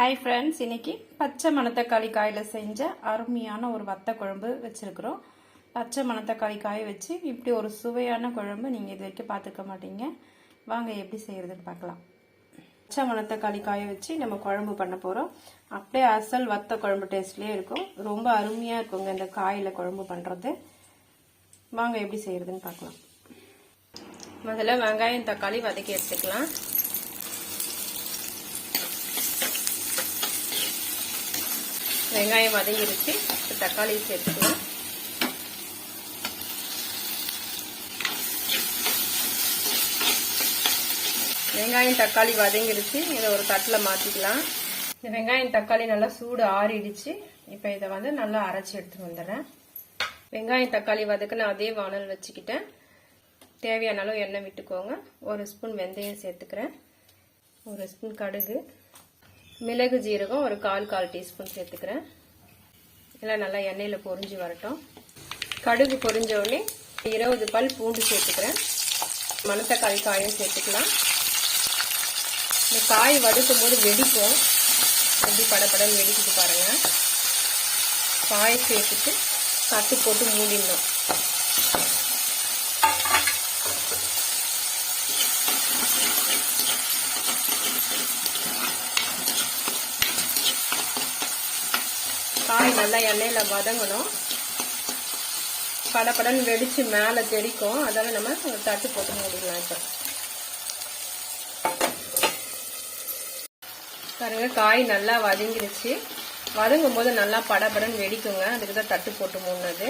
Hi friends இன்னைக்கு பச்சை மணத்தக்காளி காயில் செஞ்ச அருமையான ஒரு வத்த குழம்பு வச்சுருக்குறோம். பச்சை மணத்தக்காளி காய வச்சு இப்படி ஒரு சுவையான குழம்பு நீங்கள் இது வரைக்கும் பார்த்துக்க மாட்டீங்க. வாங்க எப்படி செய்கிறதுன்னு பார்க்கலாம். பச்சை மணத்தக்காளி காய வச்சு நம்ம குழம்பு பண்ண போகிறோம் அப்படியே அசல் வத்த குழம்பு டேஸ்ட்லேயே இருக்கும். ரொம்ப அருமையாக இருக்குங்க இந்த காயில் குழம்பு பண்ணுறது வாங்க எப்படி செய்கிறதுன்னு பார்க்கலாம். முதல்ல வெங்காயம் தக்காளி வதக்கி எடுத்துக்கலாம். வெங்காயம் வதங்கிருச்சு. இப்போ தக்காளி சேர்த்துக்கலாம் வெங்காயம் தக்காளி வதங்கிருச்சு. இதை ஒரு தட்டில் மாற்றிக்கலாம் இந்த வெங்காயம் தக்காளி நல்லா சூடு ஆறிடுச்சு. இப்போ இதை வந்து நல்லா அரைச்சி எடுத்து வந்துடுறேன். வெங்காயம் தக்காளி வதக்குன்னு அதே வானல் வச்சுக்கிட்டேன். தேவையான அளவு எண்ணெய் விட்டுக்கோங்க. ஒரு ஸ்பூன் வெந்தயம் சேர்த்துக்கிறேன். ஒரு ஸ்பூன் கடுகு. மிளகு ஜீரகம் ஒரு கால் கால் டீஸ்பூன் சேர்த்துக்கிறேன். எல்லாம் நல்லா எண்ணெயில் பொறிஞ்சு வரட்டும். கடுகு பொறிஞ்ச உடனே இருபது பல் பூண்டு சேர்த்துக்கிறேன். மணத்தக்காளி காயும் சேர்த்துக்கலாம். இந்த காய் வதக்கும் போது வெடிக்கும் அப்படி படப்படம் வெடிக்கிட்டு பாருங்கள் காய் சேர்த்துட்டு கட்டு போட்டு மூடிடணும். காய் நல்லா எண்ணெயில் வதங்கணும். படப்படன்னு வெடித்து மேலே தெரிக்கும் அதால் நம்ம தட்டு போட்டு மூடிடலாம் இப்போ. பாருங்க காய் நல்லா வதங்கிடுச்சு வதங்கும் போது நல்லா படபடன்னு வெடிக்குங்க. அதுக்கு தான் தட்டு போட்டு மூடினது.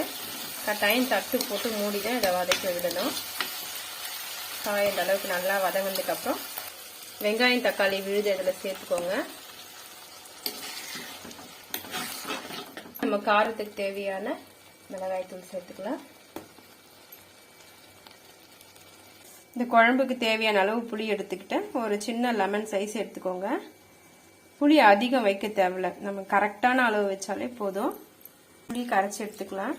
கட்டாயம் தட்டு போட்டு மூடி தான் இதை வதக்கி விடணும். காய் இந்த அளவுக்கு நல்லா வதங்கினதுக்கப்புறம் வெங்காயம் தக்காளி விழுது இதில் சேர்த்துக்கோங்க. நம்ம காரத்துக்கு தேவையான மிளகாய் தூள் சேர்த்துக்கலாம். இந்த குழம்புக்கு தேவையான அளவு புளி எடுத்துக்கிட்டேன் ஒரு சின்ன லெமன் சைஸ் எடுத்துக்கோங்க. புளி அதிகம் வைக்க தேவையில்ல. நம்ம கரெக்டான அளவு வச்சாலே போதும். புளி கரைச்சி எடுத்துக்கலாம்.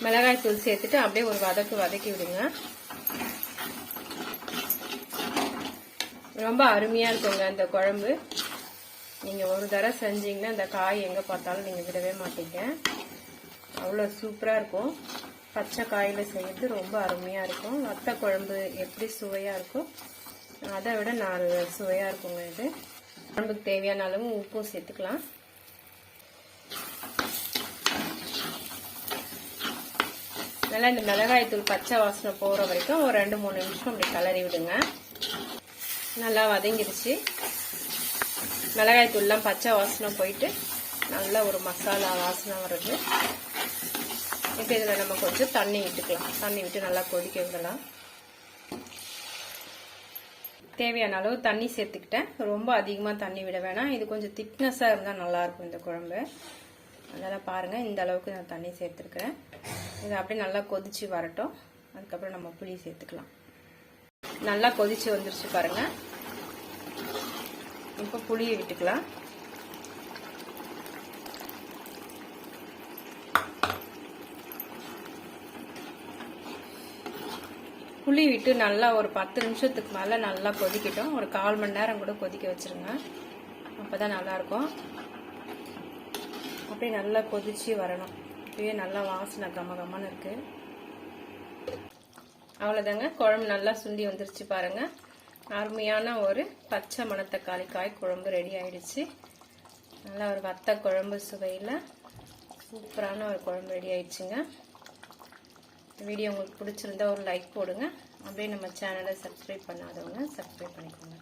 மிளகாய் தூள் சேர்த்துட்டு அப்படியே ஒரு வதக்கு வதக்கி விடுங்க. ரொம்ப அருமையாக இருக்குங்க இந்த குழம்பு. நீங்கள் ஒரு தடவை செஞ்சீங்கன்னா இந்த காய் எங்கே பார்த்தாலும் நீங்கள் விடவே மாட்டீங்க. அவ்வளோ சூப்பராக இருக்கும். பச்சை காயில் செய்யறது ரொம்ப அருமையாக இருக்கும். வத்த குழம்பு எப்படி சுவையாக இருக்கும் அதை விட நாலு சுவையாக இருக்குங்க இது. குழம்புக்கு தேவையான அளவு உப்பும் சேர்த்துக்கலாம். நல்லா இந்த மிளகாய்த்தூள் பச்சை வாசனை போகிற வரைக்கும் ஒரு ரெண்டு மூணு நிமிஷம் அப்படி கலரி விடுங்க. நல்லா வதங்கிடுச்சு மிளகாய் தூள்லாம் பச்சை வாசனை போயிட்டு நல்ல ஒரு மசாலா வாசனை வருது இப்போ இதில் நம்ம கொஞ்சம் தண்ணி விட்டுக்கலாம். தண்ணி விட்டு நல்லா கொதிக்க விடலாம். தேவையான அளவு தண்ணி சேர்த்துக்கிட்டேன். ரொம்ப அதிகமாக தண்ணி விட வேணாம். இது கொஞ்சம் திக்னஸாக இருந்தால் நல்லாயிருக்கும் இந்த குழம்பு. அதனால் பாருங்கள் இந்த அளவுக்கு நான் தண்ணி சேர்த்துருக்குறேன் இது அப்படியே நல்லா கொதிச்சு வரட்டும். அதுக்கப்புறம் நம்ம புளி சேர்த்துக்கலாம். நல்லா கொதிச்சு வந்துருச்சு பாருங்கள் இப்போ புளியை விட்டுக்கலாம். புளி விட்டு நல்லா ஒரு பத்து நிமிஷத்துக்கு மேலே நல்லா கொதிக்கட்டும். ஒரு கால் மணி நேரம் கூட கொதிக்க வச்சுருங்க. அப்போ தான் நல்லாயிருக்கும். அப்படியே நல்லா கொதிச்சு வரணும். இப்பயே நல்லா வாசனை கம கம்மன்னு இருக்குது அவ்வளோதாங்க குழம்பு நல்லா சுண்டி வந்துருச்சு பாருங்கள் அருமையான ஒரு பச்சை மணத்தக்காளி காய் குழம்பு ரெடி ஆயிடுச்சு. நல்லா ஒரு வத்த குழம்பு சுவையில் சூப்பரான ஒரு குழம்பு ரெடி ஆயிடுச்சுங்க. வீடியோ உங்களுக்கு பிடிச்சிருந்தா ஒரு லைக் போடுங்க. அப்படியே நம்ம சேனலை சப்ஸ்கிரைப் பண்ணாதவங்க சப்ஸ்கிரைப் பண்ணிக்கோங்க.